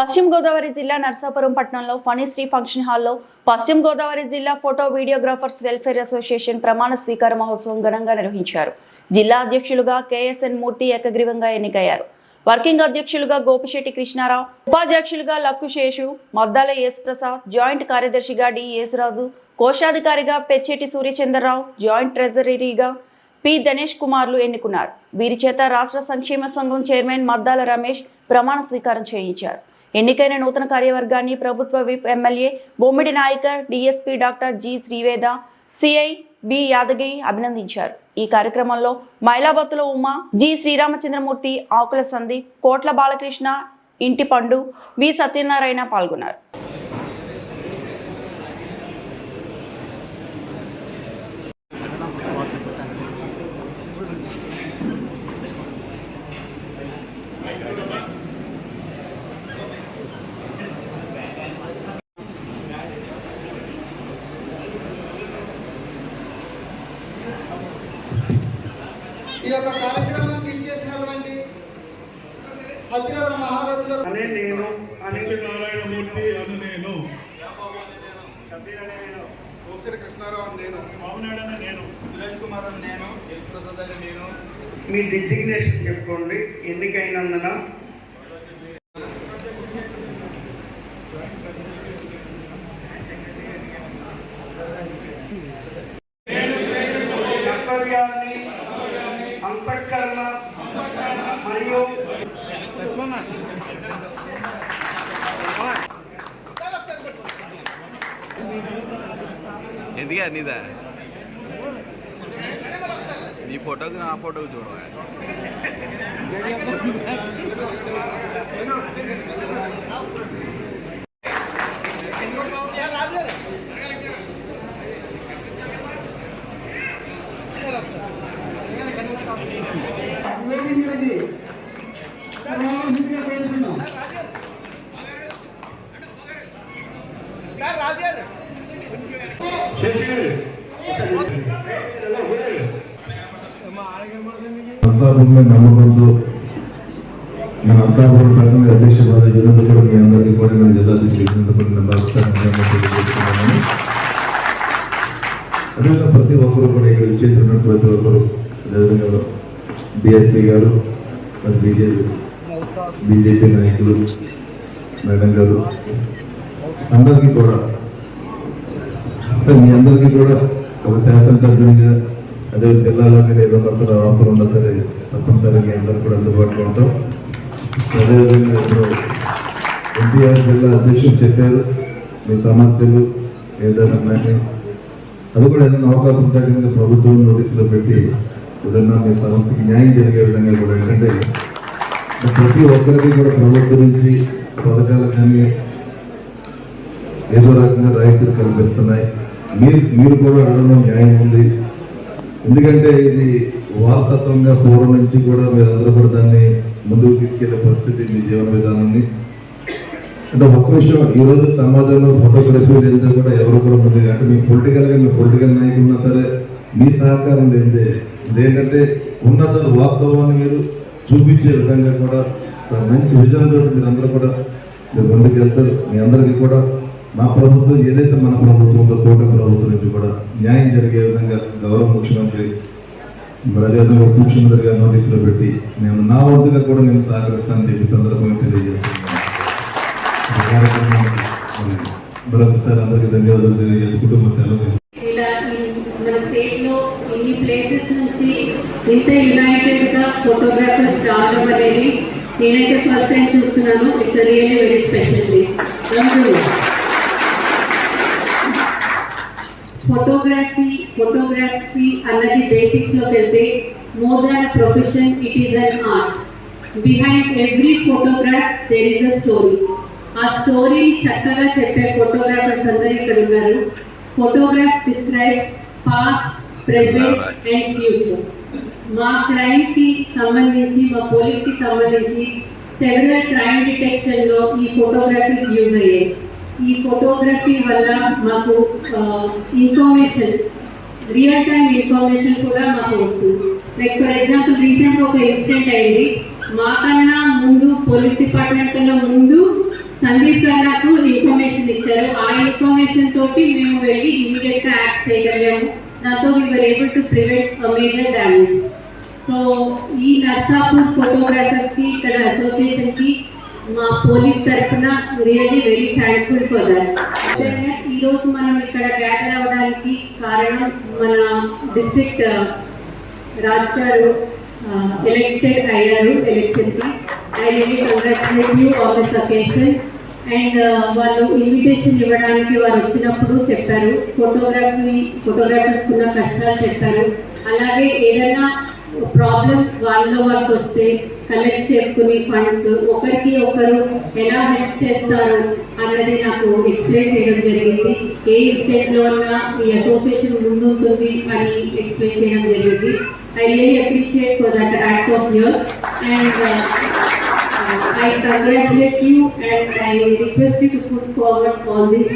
పశ్చిమ గోదావరి జిల్లా నర్సాపురం పట్టణంలో ఫణిశ్రీ ఫంక్షన్ హాల్లో పశ్చిమ గోదావరి జిల్లా ఫోటో వీడియోగ్రాఫర్స్ వెల్ఫేర్ అసోసియేషన్ ప్రమాణ స్వీకార మహోత్సవం ఘనంగా నిర్వహించారు. జిల్లా అధ్యక్షులుగా కేఎస్ఎన్ మూర్తి ఏకగ్రీవంగా ఎన్నికయ్యారు. వర్కింగ్ అధ్యక్షులుగా గోపిశెట్టి కృష్ణారావు ఉపాధ్యక్షులుగా లక్కు శేషు మద్దాల యేసుప్రసాద్ జాయింట్ కార్యదర్శిగా డి యేసురాజు కోశాధికారిగా పెచ్చెట్టి సూర్యచంద్రరావు జాయింట్ ట్రెజరీగా పి దినేష్ కుమార్లు ఎన్నుకున్నారు. వీరి చేత రాష్ట్ర సంక్షేమ సంఘం చైర్మన్ మద్దాల రమేష్ ప్రమాణ స్వీకారం చేయించారు. ఎన్నికైన నూతన కార్యవర్గాన్ని ప్రభుత్వ whip MLA Bommidi Nayakar DSP doctor G Sriveda CI B Yadagiri అభినందించారు. ఈ కార్యక్రమంలో మైలాబత్తుల ఉమా జి శ్రీరామచంద్రమూర్తి ఆకుల సందీప్ కోట్ల బాలకృష్ణ ఇంటి పండు వి సత్యనారాయణ పాల్గొన్నారు. ఈ యొక్క కార్యక్రమానికి ఇచ్చేసినటువంటి అతిరథ మహారథులు అనే నేను అని సత్యనారాయణమూర్తి అను నేను. కృష్ణారావు నేను. కుమార్ అని నేను. ప్రసాద్ నేను. మీ డిజిగ్నేషన్ చెప్పుకోండి ఎన్నికైనందున. ఎందుకే నీదా నీ ఫోటోకి నా ఫోటోకి చూడవా నరసాపురంలో నమ్మకంతో నా నరసాపురం సంఘం అధ్యక్ష పదవి కూడా మీ అందరికీ కూడా మన జిల్లా తెలియజేస్తున్నాను అదేవిధంగా ప్రతి ఒక్కరు కూడా ఇక్కడ ఇచ్చేసినటువంటి ప్రతి ఒక్కరు అదేవిధంగా డిఎస్పీ గారు బీజేపీ బీజేపీ నాయకులు మేడం గారు అందరికీ కూడా. మీ అందరికీ కూడా ఒక శాసనసభ్యునిగా అదే జిల్లాలో మీరు ఏదైనా సరే ఆఫర్ ఉన్నా సరే తప్పనిసరిగా మీ అందరూ కూడా అందుబాటులో ఉంటాం. అదేవిధంగా ఇప్పుడు ఎన్టీఆర్ జిల్లా అధ్యక్షులు చెప్పారు మీ సమస్యలు ఏదైనా ఉన్నాయి అది కూడా ఏదైనా అవకాశం ఉంటే కనుక ప్రభుత్వం నోటీసులో పెట్టి ఏదైనా మీ సమస్యకి న్యాయం జరిగే విధంగా కూడా. ఏంటంటే ప్రతి ఒక్కరికి కూడా ప్రభుత్వం నుంచి పథకాలు కానీ ఏదో రకంగా రాయితీలు కనిపిస్తున్నాయి. మీరు మీరు కూడా అడగడం న్యాయం ఉంది. ఎందుకంటే ఇది వారసత్వంగా పూర్వం నుంచి కూడా మీరందరూ కూడా దాన్ని ముందుకు తీసుకెళ్ళే పరిస్థితి మీ జీవన విధానాన్ని. అంటే ఒక్క విషయం ఈ రోజు సమాజంలో ఫోటోగ్రఫీ లేదంటే కూడా ఎవరు కూడా ఉండేది అంటే మీ పొలిటికల్గా మీ పొలిటికల్ నాయకులు ఉన్నా సరే మీ సహకారం లేదే ఇదేంటంటే ఉన్నత వాస్తవాన్ని మీరు చూపించే విధంగా కూడా మంచి విజయంతో మీరు అందరూ కూడా మీరు ముందుకు వెళ్తారు. మీ అందరికీ కూడా మా ప్రభుత్వం ఏదైతే మన ప్రభుత్వం ఉందో కూటమి ప్రభుత్వం నుంచి కూడా న్యాయం జరిగే విధంగా గౌరవ ముఖ్యమంత్రి మరి ముఖ్యమంత్రి గారు నోటీసులో పెట్టి నేను నా వంతుగా కూడా నేను సహకరిస్తానని చెప్పి సందర్భంగా తెలియజేస్తున్నాను. ఈ మరొకసారి అందరికీ ధన్యవాదాలు తెలియజేసి కుటుంబ సెలవు మన స్టేట్ ఇన్ని ప్లేసెస్ నుంచి ఇంత యునైటెడ్గా ఫోటోగ్రాఫర్స్ రావడం అనేది నేనైతే ఫస్ట్ టైం చూస్తున్నాను. It's really very special day photography photography అన్నది బేసిక్స్లోకి వెళ్తే more than profession it is an art behind every photograph there is a story ఆ స్టోరీని చక్కగా చెప్పే ఫోటోగ్రాఫర్స్ అందరూ ఇక్కడ ఉన్నారు. Photograph describes past present and future మా క్రైమ్కి సంబంధించి మా పోలీస్కి సంబంధించి సెవెరల్ క్రైమ్ డిటెక్షన్లో ఈ ఫోటోగ్రఫీస్ యూజ్ అయ్యాయి. ఈ ఫోటోగ్రఫీ వల్ల మాకు ఇన్ఫర్మేషన్ రియల్ టైం ఇన్ఫర్మేషన్ కూడా మాకు వస్తుంది. లైక్ ఫర్ ఎగ్జాంపుల్ రీసెంట్గా ఒక ఇన్సిడెంట్ అయింది. మాకన్నా ముందు పోలీస్ డిపార్ట్మెంట్ కన్నా ముందు సందీప్ గారు ఇన్ఫర్మేషన్ ఇచ్చారు. ఆ ఇన్ఫర్మేషన్ తోటి మేము వెళ్ళి ఇమీడియట్గా యాక్ట్ చేయగలిగాము. దాంతో we are able to prevent major damage so ఈ నర్సాపూర్ ఫోటోగ్రాఫర్స్కి ఇక్కడ అసోసియేషన్కి మా పోలీస్ తరఫున really very thankful for that ఈ రోజు మనం ఇక్కడ గ్యాదర్ అవ్వడానికి కారణం మన డిస్ట్రిక్ట్ uh, రాజ్ గారు uh, ఎలక్టెడ్ అయ్యారు ఎలక్షన్కి. I really congratulate you on this occasion and వాళ్ళు ఇన్విటేషన్ ఇవ్వడానికి వారు వచ్చినప్పుడు చెప్పారు. ఫోటోగ్రఫీ ఫోటోగ్రాఫర్స్ ఉన్న కష్టాలు చెప్పారు. అలాగే ఏదైనా ప్రాబ్లం వాళ్ళలో వాళ్ళకి వస్తే కలెక్ట్ చేసుకుని ఫండ్స్ ఒకరికి ఒకరు ఎలా హెల్ప్ చేస్తారు అన్నది నాకు ఎక్స్ప్లెయిన్ చేయడం జరిగింది. ఏ స్టేట్లో ఉన్నా ఈ అసోసియేషన్ ముందుంటుంది అని ఎక్స్ప్లెయిన్ చేయడం జరిగింది. I really appreciate for that act of yours and I congratulate you and I request you to put forward all this